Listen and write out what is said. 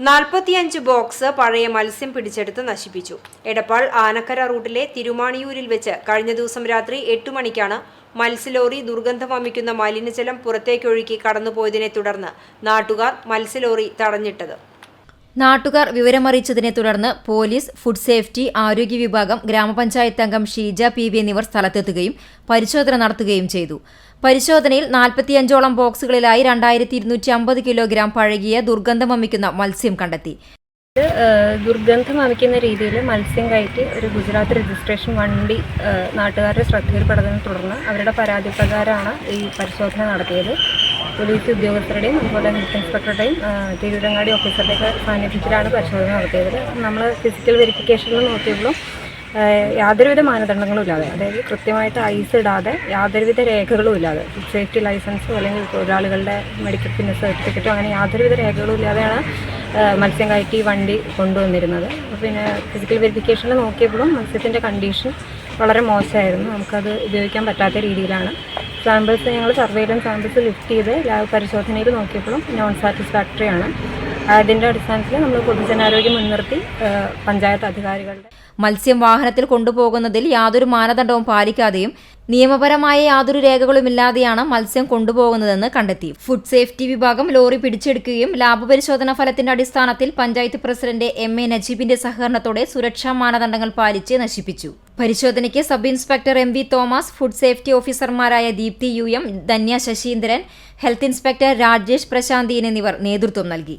നാൽപ്പത്തിയഞ്ച് ബോക്സ് പഴയ മത്സ്യം പിടിച്ചെടുത്ത് നശിപ്പിച്ചു. എടപ്പാൾ ആനക്കര റൂട്ടിലെ തിരുമാണിയൂരിൽ വെച്ച് കഴിഞ്ഞ ദിവസം രാത്രി എട്ടു മണിക്കാണ് മത്സ്യലോറി ദുർഗന്ധം വമിക്കുന്ന മലിനജലം പുറത്തേക്കൊഴുക്കി കടന്നുപോയതിനെ തുടർന്ന് നാട്ടുകാർ മത്സ്യലോറി തടഞ്ഞിട്ടത്. നാട്ടുകാർ വിവരമറിയിച്ചതിനെ തുടർന്ന് പോലീസ് ഫുഡ് സേഫ്റ്റി ആരോഗ്യ വിഭാഗം ഗ്രാമപഞ്ചായത്ത് അംഗം ഷീജ പി വി എന്നിവർ സ്ഥലത്തെത്തുകയും പരിശോധന നടത്തുകയും ചെയ്തു. പരിശോധനയിൽ നാൽപ്പത്തിയഞ്ചോളം ബോക്സുകളിലായി രണ്ടായിരത്തി ഇരുന്നൂറ്റി അമ്പത് കിലോഗ്രാം പഴകിയ ദുർഗന്ധം വമിക്കുന്ന മത്സ്യം കണ്ടെത്തി. ദുർഗന്ധം വമിക്കുന്ന രീതിയിൽ മത്സ്യം കയറ്റി ഒരു ഗുജറാത്ത് രജിസ്ട്രേഷൻ വണ്ടി നാട്ടുകാരുടെ ശ്രദ്ധയിൽപ്പെട്ടതിനെ തുടർന്ന് അവരുടെ പരാതി പ്രകാരമാണ് ഈ പരിശോധന നടത്തിയത്. പോലീസ് ഉദ്യോഗസ്ഥരുടെയും അതുപോലെ ഹെൽത്ത് ഇൻസ്പെക്ടറുടെയും തിരൂരങ്ങാടി ഓഫീസറുടെയൊക്കെ സാന്നിധ്യത്തിലാണ് പരിശോധന നടത്തിയത്. നമ്മൾ ഫിസിക്കൽ വെരിഫിക്കേഷനിൽ നോക്കിയപ്പോഴും യാതൊരുവിധ മാനദണ്ഡങ്ങളും ഇല്ലാതെ അതായത് കൃത്യമായിട്ട് ഐസ് ഇടാതെ യാതൊരുവിധ രേഖകളും ഇല്ലാതെ സേഫ്റ്റി ലൈസൻസോ അല്ലെങ്കിൽ തൊഴിലാളികളുടെ മെഡിക്കൽ ഫിറ്റ്നസ് സർട്ടിഫിക്കറ്റോ അങ്ങനെ യാതൊരുവിധ രേഖകളും ഇല്ലാതെയാണ് മത്സ്യം കയറ്റി വണ്ടി കൊണ്ടുവന്നിരുന്നത്. പിന്നെ ഫിസിക്കൽ വെരിഫിക്കേഷനിൽ നോക്കിയപ്പോഴും മത്സ്യത്തിന്റെ കണ്ടീഷൻ വളരെ മോശമായിരുന്നു. നമുക്കത് ഉപയോഗിക്കാൻ പറ്റാത്ത രീതിയിലാണ്. സാമ്പിൾസ് ഞങ്ങൾ സർവേയിലും സാമ്പിൾസ് ലിഫ്റ്റ് ചെയ്ത് ലാബ് പരിശോധനയിൽ നോക്കിയപ്പോഴും നോൺ സാറ്റിസ്ഫാക്ടറി ആണ്. അതിന്റെ അടിസ്ഥാനത്തിൽ നമ്മൾ പൊതുജനാരോഗ്യം മുൻനിർത്തി പഞ്ചായത്ത് അധികാരികളുടെ മത്സ്യം വാഹനത്തിൽ കൊണ്ടുപോകുന്നതിൽ യാതൊരു മാനദണ്ഡവും പാലിക്കാതെയും നിയമപരമായ യാതൊരു രേഖകളുമില്ലാതെയാണ് മത്സ്യം കൊണ്ടുപോകുന്നതെന്ന് കണ്ടെത്തി. ഫുഡ് സേഫ്റ്റി വിഭാഗം ലോറി പിടിച്ചെടുക്കുകയും ലാബ് പരിശോധന ഫലത്തിന്റെ അടിസ്ഥാനത്തിൽ പഞ്ചായത്ത് പ്രസിഡന്റ് എം എ നജീബിന്റെ സഹകരണത്തോടെ സുരക്ഷാ മാനദണ്ഡങ്ങൾ പാലിച്ച് നശിപ്പിച്ചു. പരിശോധനയ്ക്ക് sub inspector M V Thomas food safety ഓഫീസർമാരായ Deepthi U M Dhanya Sasheendran health inspector Rajesh പ്രശാന്തീൻ എന്നിവർ നേതൃത്വം നൽകി.